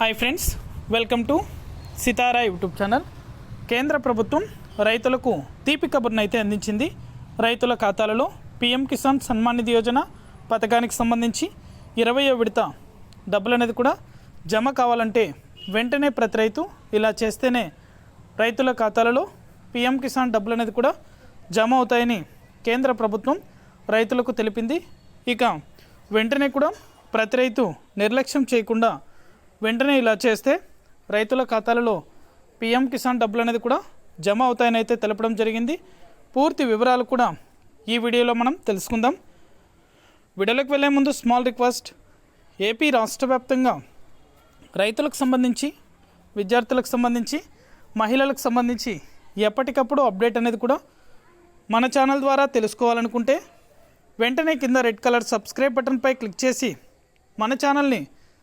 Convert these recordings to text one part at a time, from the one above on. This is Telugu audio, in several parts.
Hi friends welcome to Sitara YouTube channel కేంద్ర ప్రభుత్వం రైతులకు తీపి కబుర్ను అయితే అందించింది. రైతుల ఖాతాలలో పీఎం కిసాన్ సన్మాన్ నిధి యోజన పథకానికి సంబంధించి ఇరవయో విడత డబ్బులు అనేది కూడా జమ కావాలంటే వెంటనే ప్రతి రైతు ఇలా చేస్తేనే రైతుల ఖాతాలలో పీఎం కిసాన్ డబ్బులు అనేది కూడా జమ అవుతాయని కేంద్ర ప్రభుత్వం రైతులకు తెలిపింది. ఇక వెంటనే కూడా ప్రతి రైతు నిర్లక్ష్యం చేయకుండా వెంటనే ఇలా చేస్తే రైతుల ఖాతాలలో పీఎం కిసాన్ డబ్బులు అనేది కూడా జమ అవుతాయని అయితే తెలపడం జరిగింది. పూర్తి వివరాలు కూడా ఈ వీడియోలో మనం తెలుసుకుందాం. వీడియోలోకి వెళ్ళే ముందు స్మాల్ రిక్వెస్ట్. ఏపీ రాష్ట్ర వ్యాప్తంగా రైతులకు సంబంధించి విద్యార్థులకు సంబంధించి మహిళలకు సంబంధించి ఎప్పటికప్పుడు అప్డేట్ అనేది కూడా మన ఛానల్ ద్వారా తెలుసుకోవాలనుకుంటే వెంటనే కింద రెడ్ కలర్ సబ్స్క్రైబ్ బటన్పై క్లిక్ చేసి మన ఛానల్ని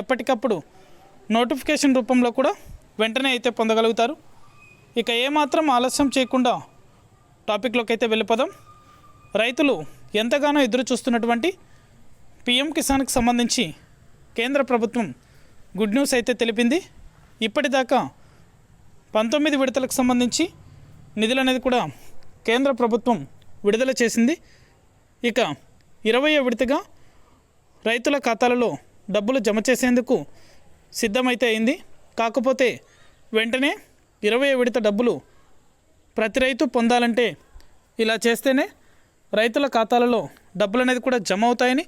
ఎప్పటికప్పుడు నోటిఫికేషన్ రూపంలో కూడా వెంటనే అయితే పొందగలుగుతారు. ఇక ఏమాత్రం ఆలస్యం చేయకుండా టాపిక్లోకి అయితే వెళ్ళిపోదాం. రైతులు ఎంతగానో ఎదురు చూస్తున్నటువంటి పిఎం కిసాన్కి సంబంధించి కేంద్ర ప్రభుత్వం గుడ్ న్యూస్ అయితే తెలిపింది. ఇప్పటిదాకా పంతొమ్మిది విడతలకు సంబంధించి నిధులు అనేది కూడా కేంద్ర ప్రభుత్వం విడుదల చేసింది. ఇక ఇరవై విడతగా రైతుల ఖాతాలలో డబ్బులు జమ చేసేందుకు సిద్ధమైతే అయింది. కాకపోతే వెంటనే ఇరవై విడత డబ్బులు ప్రతి రైతు పొందాలంటే ఇలా చేస్తేనే రైతుల ఖాతాలలో డబ్బులు అనేది కూడా జమ అవుతాయని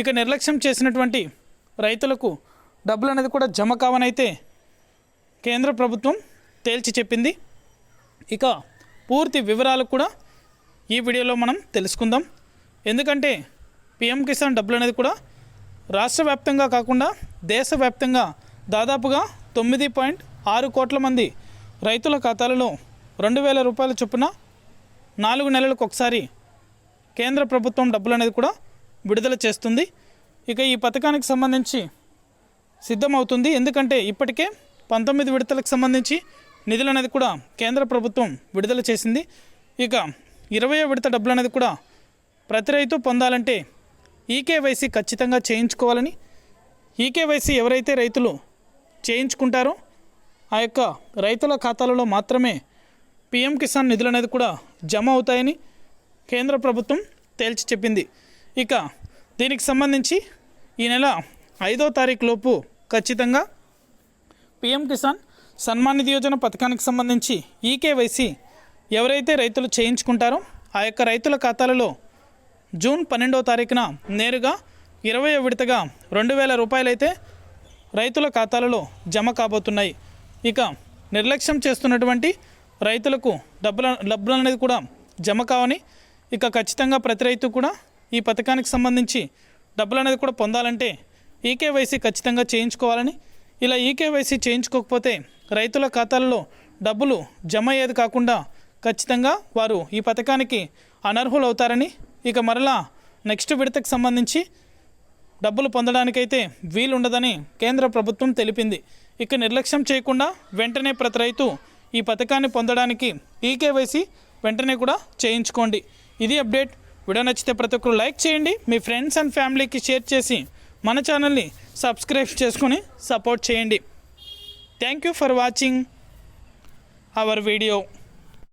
ఇక నిర్లక్ష్యం చేసినటువంటి రైతులకు డబ్బులు అనేది కూడా జమ కావనైతే కేంద్ర ప్రభుత్వం తేల్చి చెప్పింది. ఇక పూర్తి వివరాలు కూడా ఈ వీడియోలో మనం తెలుసుకుందాం. ఎందుకంటే పిఎం కిసాన్ డబ్బులు అనేది కూడా రాష్ట్ర వ్యాప్తంగా కాకుండా దేశవ్యాప్తంగా దాదాపుగా తొమ్మిది పాయింట్ ఆరు కోట్ల మంది రైతుల ఖాతాలలో రెండు వేల రూపాయల చొప్పున నాలుగు నెలలకు ఒకసారి కేంద్ర ప్రభుత్వం డబ్బులు అనేది కూడా విడుదల చేస్తుంది. ఇక ఈ పథకానికి సంబంధించి సిద్ధమవుతుంది. ఎందుకంటే ఇప్పటికే పంతొమ్మిది విడతలకు సంబంధించి నిధులు అనేది కూడా కేంద్ర ప్రభుత్వం విడుదల చేసింది. ఇక ఇరవయో విడత డబ్బులు అనేది కూడా ప్రతి రైతు పొందాలంటే ఈకేవైసీ ఖచ్చితంగా చేయించుకోవాలని ఈకేవైసీ ఎవరైతే రైతులు చేయించుకుంటారో ఆ యొక్క రైతుల ఖాతాలలో మాత్రమే పిఎం కిసాన్ నిధులు అనేది కూడా జమ అవుతాయని కేంద్ర ప్రభుత్వం తేల్చి చెప్పింది. ఇక దీనికి సంబంధించి ఈ నెల ఐదో తారీఖు లోపు ఖచ్చితంగా పిఎం కిసాన్ సన్మాన్ నిధి యోజన పథకానికి సంబంధించి ఈకేవైసీ ఎవరైతే రైతులు చేయించుకుంటారో ఆ యొక్క రైతుల ఖాతాలలో జూన్ పన్నెండవ తారీఖున నేరుగా ఇరవై విడతగా రెండు వేల రూపాయలైతే రైతుల ఖాతాలలో జమ కాబోతున్నాయి. ఇక నిర్లక్ష్యం చేస్తున్నటువంటి రైతులకు డబ్బుల డబ్బులు అనేది కూడా జమ కావని ఇక ఖచ్చితంగా ప్రతి రైతు కూడా ఈ పథకానికి సంబంధించి డబ్బులు అనేది కూడా పొందాలంటే ఈకేవైసీ ఖచ్చితంగా చేయించుకోవాలని ఇలా ఈకేవైసీ చేయించుకోకపోతే రైతుల ఖాతాలలో డబ్బులు జమ అయ్యేది కాకుండా ఖచ్చితంగా వారు ఈ పథకానికి అనర్హులు అవుతారని ఇక మరలా నెక్స్ట్ విడతకు సంబంధించి డబ్బులు పొందడానికైతే వీలుండదని కేంద్ర ప్రభుత్వం తెలిపింది. ఇక నిర్లక్ష్యం చేయకుండా వెంటనే ప్రతి రైతు ఈ పథకాన్ని పొందడానికి ఈకేవైసీ వెంటనే కూడా చేయించుకోండి. ఇది అప్డేట్. వీడియో నచ్చితే ప్రతి ఒక్కరు లైక్ చేయండి. మీ ఫ్రెండ్స్ అండ్ ఫ్యామిలీకి షేర్ చేసి మన ఛానల్ని సబ్స్క్రైబ్ చేసుకొని సపోర్ట్ చేయండి. Thank you for watching our video.